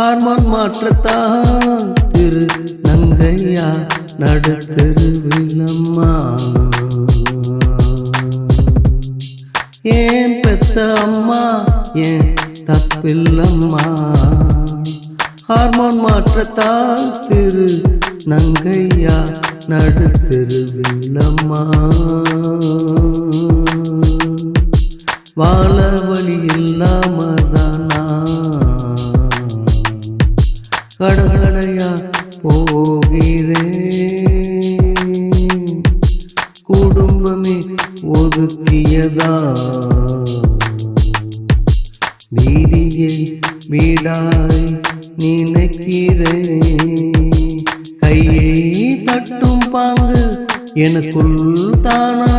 Hormone மாற்றத்தான் திரு நங்கையா நடுத்தருவில்லம்மா ஏன் பெத்த அம்மா ஏன் தப்பில்லம்மா ஹார்மோன் மாற்றத்தால் திரு நங்கையா நடுத்தருவில்லம்மா வாழ வழி இல்லாமல் கடகடையா போகிறேன் குடும்பமே ஒதுக்கியதா? மீதியை வீடாய் நினைக்கிறேன் கையை தட்டும் பாங்கு எனக்குள் தானா?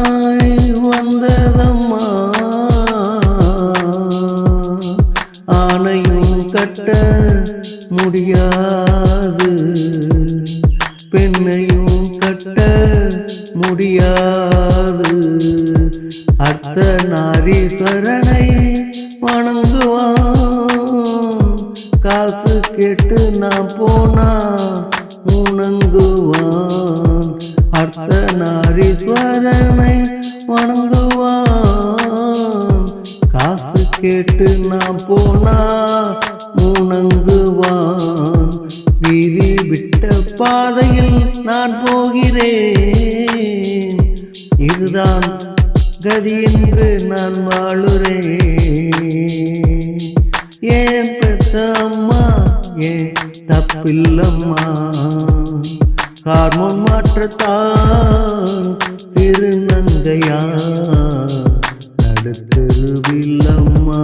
என்னை வணங்குவான். காசு கேட்டு நான் போனா உணங்குவான். அர்த்த நாரீஸ்வரனை வணங்குவான். காசு கேட்டு நான் போனா உணங்குவான். வீதி விட்ட பாதையில் நான் போகிறேன். இதுதான் கதி என்று நான் வாழுறே ஏன் பெத்த அம்மா ஏன் தப்பில்லம்மா? கார்மோன் மாற்றத்தான் திருநங்கையா நடுத்தருவில்லம்மா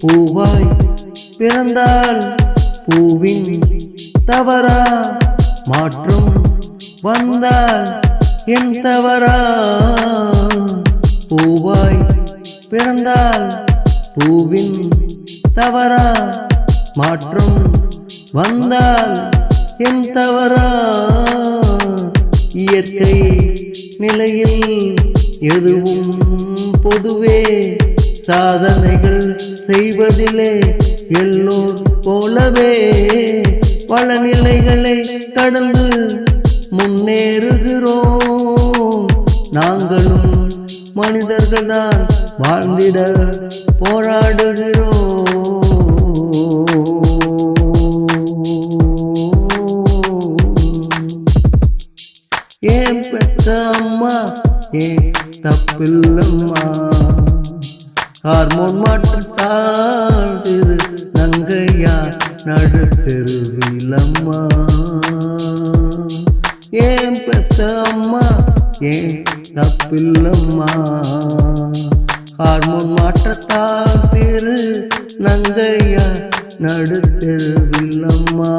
பூவாய் பிறந்தால் பூவின் தவறா மாற்றம் வந்தால் என் தவறா? பூவாய் பிறந்தால் பூவின் தவறா மாற்றம் வந்தால் என் தவறா? இயற்கை நிலையில் எதுவும் பொதுவே சாதனைகள் செய்வதிலே எல்லோர் போலவே பல நிலைகளை கடந்து முன்னேறுகிறோம். நாங்களும் மனிதர்கள்தான் வாழ்ந்திட போராடுகிறோம். தப்பில்லம்மா ஹார்மோன் மாற்றத்தால் திரு நங்கையா நடுத்தெருவில்லம்மா.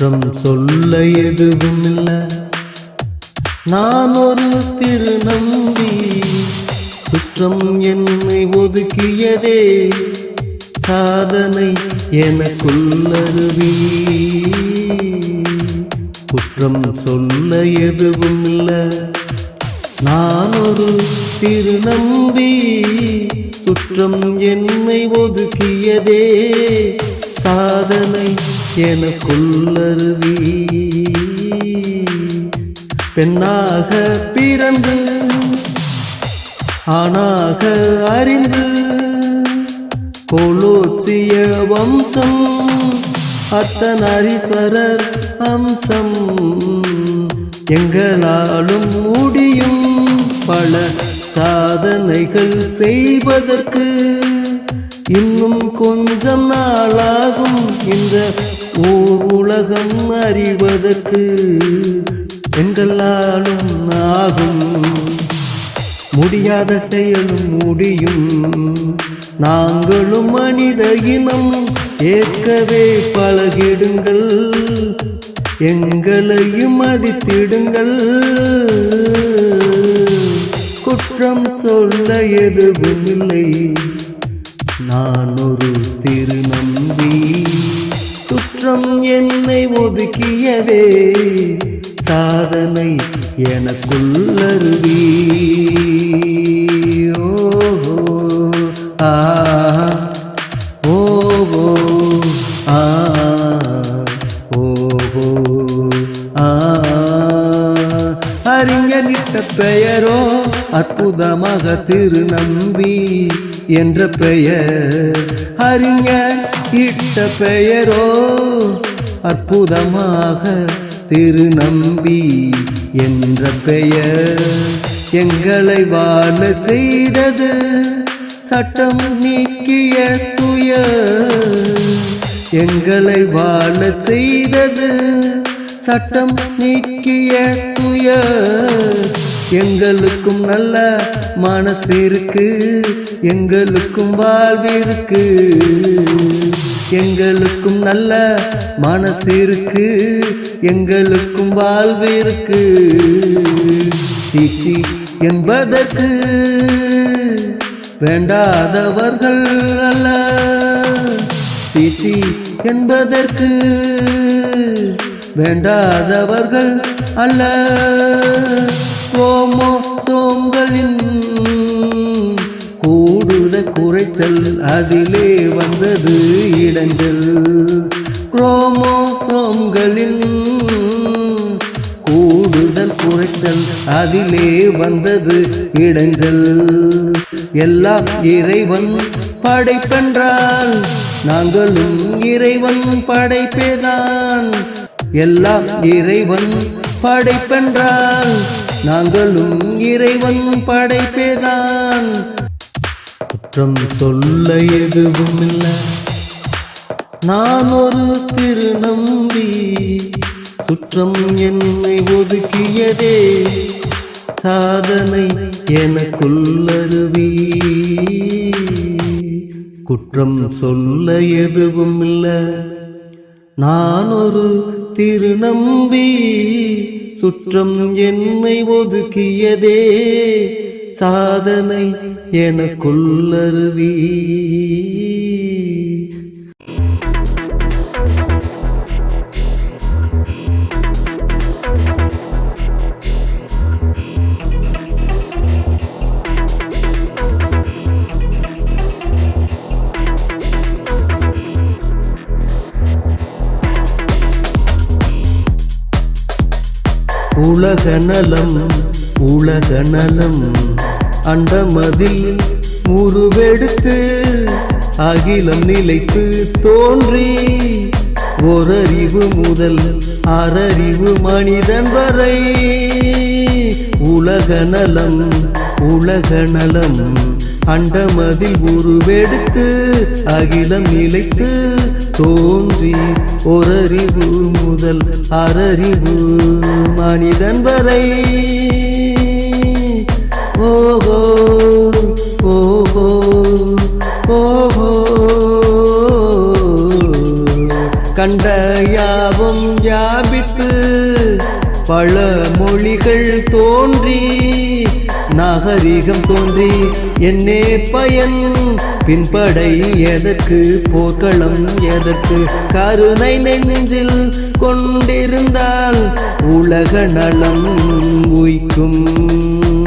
குற்றம் சொல்ல எதுவும் இல்லை நான் ஒரு திருநம்பி குற்றம் என்னை ஒதுக்கியதே. சாதனை எனக்குள்ளருவி. குற்றம் சொல்ல எதுவும் இல்லை நான் ஒரு திருநம்பி சுற்றம் என்னை ஒதுக்கியதே. சாதனை எனக்குள்ளருவி. பெண்ணாக பிறந்து ஆணாக அறிந்து கோலோச்சிய வம்சம் அர்த்தநாரீஸ்வரர் அம்சம். எங்களாலும் முடியும் பல சாதனைகள் செய்வதற்கு இன்னும் கொஞ்சம் நாளாகும் இந்த ஓர் உலகம் அறிவதற்கு. என்றெல்லாலும் ஆகும். முடியாத செயலும் முடியும். நாங்களும் மனித இனம் ஏற்கவே பழகிடுங்கள். எங்களையும் மதித்திடுங்கள். குற்றம் சொல்ல எதுவும் இல்லை நான் ஒரு திருநம்பி. குற்றம் என்னை ஒதுக்கியதே சாதனை எனக்குள்ளருவி ஓஹோ ஆ ஓஹோ ஆ ஓஹோ ஆ. அறிஞரிட்ட பெயரோ அற்புதமாக திருநம்பி. என்ற பெயர். அறிஞர் இட்ட பெயரோ அற்புதமாக திருநம்பி என்ற பெயர். எங்களை வாழ செய்தது சட்டம் நீக்கிய துய எங்களை வாழ செய்தது சட்டம் நீக்கிய துயர். எங்களுக்கும் நல்ல மனசு இருக்கு. எங்களுக்கும் வாழ்விருக்கு எங்களுக்கும் நல்ல மனசு இருக்கு. எங்களுக்கும் வாழ்விருக்கு சீச்சி என்பதற்கு வேண்டாதவர்கள் அல்ல. சீச்சி என்பதற்கு வேண்டாதவர்கள் அல்ல. ஓமோ சோங்களின் கூடுத குறைச்சல் அதிலே வந்தது இடைஞ்சல் குரோமோசோம்களின் கூடுதல் குறைச்சல் அதிலே வந்தது இடைஞ்சல் எல்லாம் இறைவன் படைப்பென்றால் நாங்களும் இறைவன் படைப்பேதான். எல்லாம் இறைவன் படைப்பென்றால் நாங்களும் இறைவன் படைப்பேதான். குற்றம் சொல்ல எதுவும் இல்லை நான் ஒரு திருநம்பி குற்றம் என்னை ஒதுக்கியதே. சாதனை எனக்குள்ளருவி. குற்றம் சொல்ல எதுவும் இல்லை நான் ஒரு திருநம்பி சுற்றம் என்னை ஒதுக்கியதே சாதனை எனக்குள்ளருவி. நலம் உலக நலம் அண்டமதில் உருவெடுத்து அகிலம் நிலைத்து தோன்றி ஓரறிவு முதல் அறறிவு மனிதன் வரை. உலக நலம் உலக நலம் அண்டமதில் உருவெடுத்து அகிலம் நிலைத்து தோன்றி ஒரறிவு முதல் அறறிவு மனிதன் வரை. ஓஹோ ஓஹோ ஓஹோ. கண்ட யாவும் யாபித்து பல மொழிகள் தோன்றி நாகரீகம் தோன்றி என்னே பயன். பின்படை எதற்கு? போர்க்களம் எதற்கு? கருணை நெஞ்சில் கொண்டிருந்தால் உலக நலம் உய்க்கும்.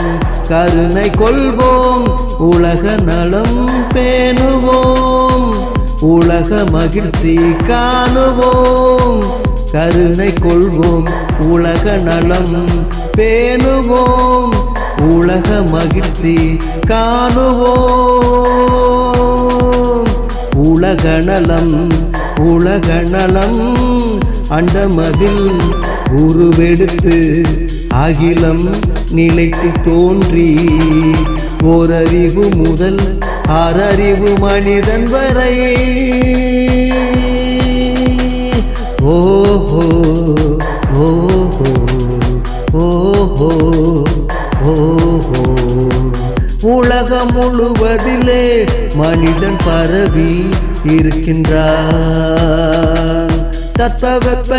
கருணை கொள்வோம் உலக நலம் பேணுவோம். உலக மகிழ்ச்சி காணுவோம். கருணை கொள்வோம் உலக நலம் பேணுவோம். உலக மகிழ்ச்சி காணுவோம். உலகநலம் உலகநலம் அண்டமதில் உருவெடுத்து அகிலம் நிலைத்து தோன்றி ஓரறிவு முதல் ஆறறிவு மனிதன் வரை. ஓஹோ ஓஹோ ஓஹோ. உலகம் முழுவதிலே மனிதன் பரவி இருக்கின்றான். தட்பவெப்ப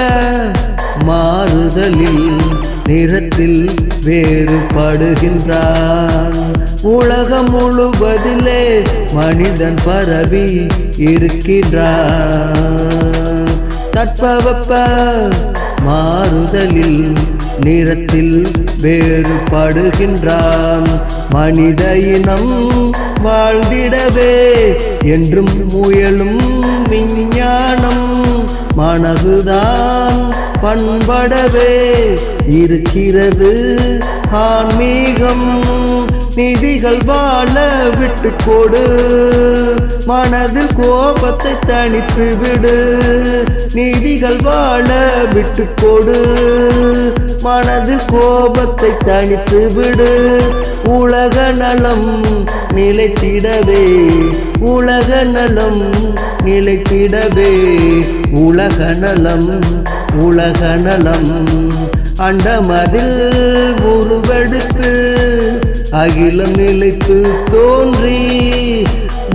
மாறுதலில் நிறத்தில் வேறுபடுகின்றான். உலகம் முழுவதிலே மனிதன் பரவி இருக்கின்றான். தட்பவெப்ப மாறுதலில் நிறத்தில் வேறுபடுகின்றான். மனித இனம் வாழ்ந்திடவே என்றும் முயலும் விஞ்ஞானம். மனதுதான் பண்படவே இருக்கிறது ஆன்மீகம். நிதிகள் வாழ விட்டு கொடு. மனதில் கோபத்தை தனித்து விடு. நீதிகள் வாழ விட்டு கொடு. மனது கோபத்தை தனித்து விடு. உலக நலம் நிலைத்திடவே. உலக நலம் நிலைத்திடவே. உலக நலம் உலக நலம். அண்டமதில் உருவெடுத்து அகிலம் நிலைத்து தோன்றி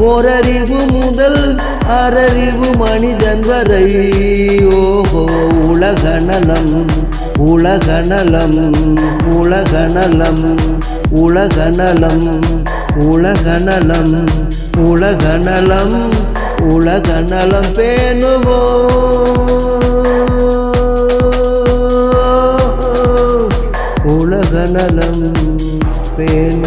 ஓரறிவு முதல் அரறிவு மனிதன் வரை. ஓஹோ உலகநலம் உலகநலம் உலகநலம் உலகநலம் உலகநலம் உலகநலம் உலகநலம் பேணுவோ உலகநலம் பேணு